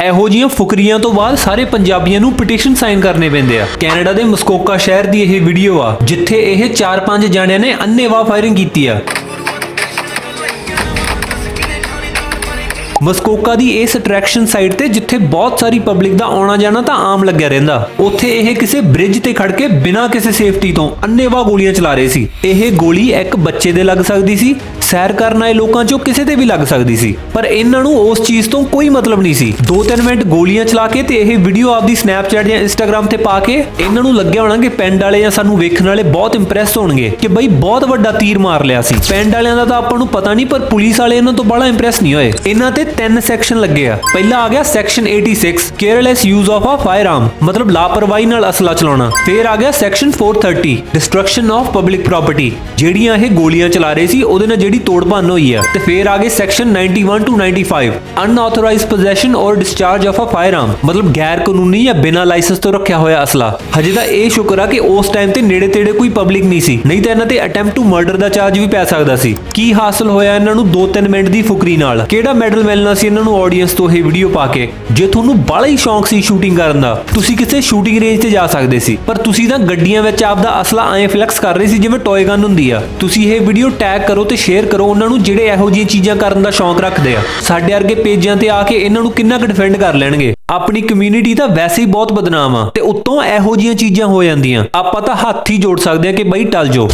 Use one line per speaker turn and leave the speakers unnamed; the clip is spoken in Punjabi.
ਇਹੋ ਜਿਹੀਆਂ ਫੁਕਰੀਆਂ ਤੋਂ ਬਾਅਦ ਸਾਰੇ ਪੰਜਾਬੀਆਂ ਨੂੰ ਪਟੀਸ਼ਨ ਸਾਈਨ ਕਰਨੇ ਪੈਂਦੇ ਆ। ਕੈਨੇਡਾ ਦੇ ਮਸਕੋਕਾ ਸ਼ਹਿਰ ਦੀ ਇਹ ਵੀਡੀਓ ਆ, ਜਿੱਥੇ ਇਹ 4-5 ਜਣਿਆਂ ਨੇ ਅੰਨੇਵਾਹ ਫਾਇਰਿੰਗ ਕੀਤੀ ਆ। ਮਸਕੋਕਾ ਦੀ ਇਸ ਅਟਰੈਕਸ਼ਨ ਸਾਈਟ ਤੇ ਜਿੱਥੇ ਬਹੁਤ ਸਾਰੀ ਪਬਲਿਕ ਦਾ ਆਉਣਾ ਜਾਣਾ ਤਾਂ ਆਮ ਲੱਗਿਆ ਰਹਿੰਦਾ। ਉੱਥੇ ਇਹ ਕਿਸੇ ਬ੍ਰਿਜ ਤੇ ਖੜ ਕੇ ਬਿਨਾਂ ਕਿਸੇ ਸੇਫਟੀ ਤੋਂ ਅੰਨੇਵਾਹ ਗੋਲੀਆਂ ਚਲਾ ਰਹੇ ਸੀ। ਇਹ ਗੋਲੀ ਇੱਕ ਬੱਚੇ ਦੇ ਲੱਗ ਸਕਦੀ ਸੀ ਸੈਰ ਕਰਨ ਆਏ ਲੋਕਾਂ ਚੋਂ ਕਿਸੇ ਤੇ ਵੀ ਲੱਗ ਸਕਦੀ ਸੀ। ਪਰ ਇਹਨਾਂ ਨੂੰ ਉਸ ਚੀਜ਼ ਤੋਂ ਕੋਈ ਮਤਲਬ ਨਹੀਂ ਸੀ। 2-3 ਮਿੰਟ ਗੋਲੀਆਂ ਚਲਾ ਕੇ ਤੇ ਇਹ ਵੀਡੀਓ ਆਪਦੀ ਸਨੈਪਚੈਟ ਜਾਂ ਇੰਸਟਾਗ੍ਰam ਤੇ ਪਾ ਕੇ ਇਹਨਾਂ ਨੂੰ ਲੱਗਿਆ ਹੋਣਾ ਕਿ ਪਿੰਡ ਵਾਲੇ ਜਾਂ ਸਾਨੂੰ ਵੇਖਣ ਵਾਲੇ ਬਹੁਤ ਇੰਪ੍ਰੈਸ ਹੋਣਗੇ ਕਿ ਬਈ ਬਹੁਤ ਵੱਡਾ ਤੀਰ ਮਾਰ ਲਿਆ ਸੀ। ਪਿੰਡ ਵਾਲਿਆਂ ਦਾ ਤਾਂ ਆਪਾਂ ਨੂੰ ਪਤਾ ਨਹੀਂ, ਪਰ ਪੁਲਿਸ ਵਾਲੇ ਇਹਨਾਂ ਤੋਂ ਬੜਾ ਇੰਪ੍ਰੈਸ ਨਹੀਂ ਹੋਏ। ਇਹਨਾਂ ਤੇ ਤਿੰਨ ਸੈਕਸ਼ਨ ਲੱਗੇ ਆ। ਪਹਿਲਾ ਆ ਗਿਆ section 86 careless use of a firearm ਮਤਲਬ ਲਾਪਰਵਾਹੀ ਨਾਲ ਅਸਲਾ ਚਲਾਉਣਾ। ਫਿਰ ਆ ਗਿਆ section 430 destruction of public property ਜਿਹੜੀਆਂ ਇਹ ਗੋਲੀਆਂ ਚਲਾ ਰਹੇ ਸੀ, ਉਹਦੇ ਨਾਲ ਜਿਹੜੀ ਤੋੜ ਹੋਈ ਆ ਤੇ ਫਿਰ ਆ ਗਏ ਸੈਕਸ਼ਨ 91 ਟੂ 95 ਅਨਆਥੋਰਾਈਜ਼ਡ ਪੋਜੈਸ਼ਨ ਔਰ ਡਿਸਚਾਰਜ ਆਫ ਅ ਫਾਇਰਆਰਮ ਮਤਲਬ ਗੈਰ ਕਾਨੂੰਨੀ ਜਾਂ ਬਿਨਾਂ ਲਾਇਸੈਂਸ ਤੋਂ ਰੱਖਿਆ ਹੋਇਆ ਅਸਲਾ। ਹਜੇ ਤਾਂ ਇਹ ਸ਼ੁਕਰ ਆ ਕਿ ਉਸ ਟਾਈਮ ਤੇ ਨੇੜੇ ਤੇੜੇ ਕੋਈ ਪਬਲਿਕ ਨਹੀਂ ਸੀ, ਨਹੀਂ ਤਾਂ ਇਹਨਾਂ ਤੇ ਅਟੈਂਪਟ ਟੂ ਮਰਡਰ ਦਾ ਚਾਰਜ ਵੀ ਪੈ ਸਕਦਾ ਸੀ। ਕੀ ਹਾਸਲ ਹੋਇਆ ਇਹਨਾਂ ਨੂੰ 2-3 ਮਿੰਟ ਦੀ ਫੁਕਰੀ ਨਾਲ? ਕਿਹੜਾ ਮੈਡਲ ਮਿਲਣਾ ਸੀ ਇਹਨਾਂ ਨੂੰ ਆਡੀਅנס ਤੋਂ ਇਹ ਵੀਡੀਓ ਪਾ ਕੇ? ਜੇ ਤੁਹਾਨੂੰ ਬੜਾ ਹੀ ਸ਼ੌਂਕ ਸੀ ਸ਼ੂਟਿੰਗ ਕਰਨ ਦਾ, ਤੁਸੀਂ ਕਿਸੇ ਸ਼ੂਟਿੰਗ ਰੇਂਜ ਤੇ ਜਾ ਸਕਦੇ ਸੀ। ਪਰ ਤੁਸੀਂ ਤਾਂ ਗੱਡੀਆਂ ਵਿੱਚ ਆਪਦਾ ਅਸਲਾ ਐਂ ਫਲੈਕਸ ਕਰ ਰਹੇ ਸੀ ਜਿਵੇਂ ਟੌਏ ਗਨ ਹੁੰਦੀ ਆ। ਤੁਸੀਂ ਇਹ ਵੀਡੀਓ ਟੈਗ ਕਰੋ ਤੇ ਸ਼ੇਅਰ ਕਰੋ, ਉਹਨਾਂ ਨੂੰ ਜਿਹੜੇ ਇਹੋ ਜਿਹੀਆਂ ਚੀਜ਼ਾਂ ਕਰਨ ਦਾ ਸ਼ੌਂਕ ਰੱਖਦੇ ਆ। ਸਾਡੇ ਵਰਗੇ ਪੇਜਾਂ ਤੇ ਆ ਕੇ ਇਹਨਾਂ ਨੂੰ ਕਿੰਨਾ ਕੁ ਡਿਫੈਂਡ ਕਰ ਲੈਣਗੇ। ਆਪਣੀ ਕਮਿਊਨਿਟੀ ਤਾਂ ਵੈਸੇ ਹੀ ਬਹੁਤ ਬਦਨਾਮ ਆ, ਤੇ ਉੱਤੋਂ ਇਹੋ ਜਿਹੀਆਂ ਚੀਜ਼ਾਂ ਹੋ ਜਾਂਦੀਆਂ। ਆਪਾਂ ਤਾਂ ਹੱਥ ਹੀ ਜੋੜ ਸਕਦੇ ਆ ਕਿ ਬਈ ਟਲ ਜਾਓ।